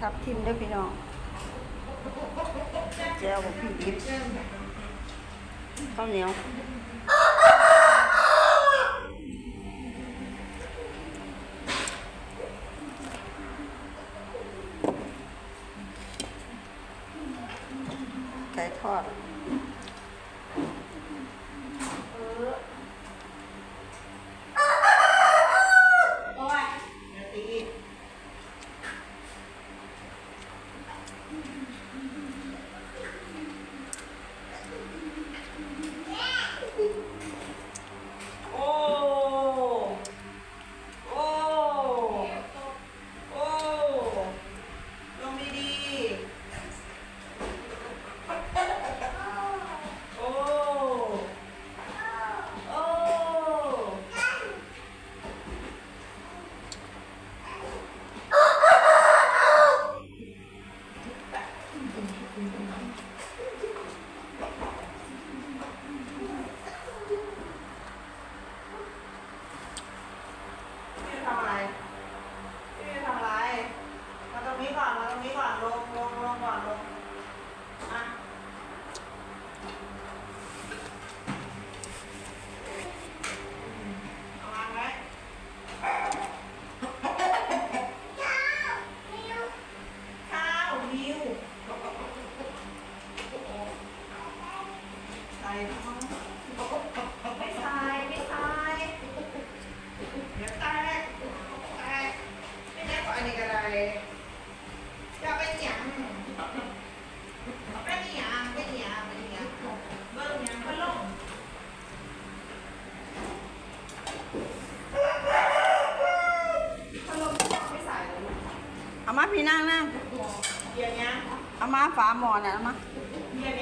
ทับทิมด้วยพี่น้องแจวบอกพี่ดิบข้าวเหนียวไก่ทอด โอ้ยเดี๋ยวตี โอ้ โอ้ โอ้ ลงดีๆ โอ้ โอ้ พี่จะทำอะไร พี่จะทำอะไร มาตรงนี้ก่อน มาตรงนี้ก่อน ลงลงลงก่อนลงอะเอาวางไว้ข้าวนิว ใส่ท้องไม่ใส่ไม่ใส่เดี๋ยวแตกแตกไม่แน่กว่าอันนี้ก็ได้จะไปหยังไปหยังไปหยังไปหยังเบิ่งหยังก็ลงพัดลมไม่ใส่เลยอามาพี่นั่งนั่งเดี๋ยวนี้เอามาฝาหมอน่ะเอามาเดี๋ยว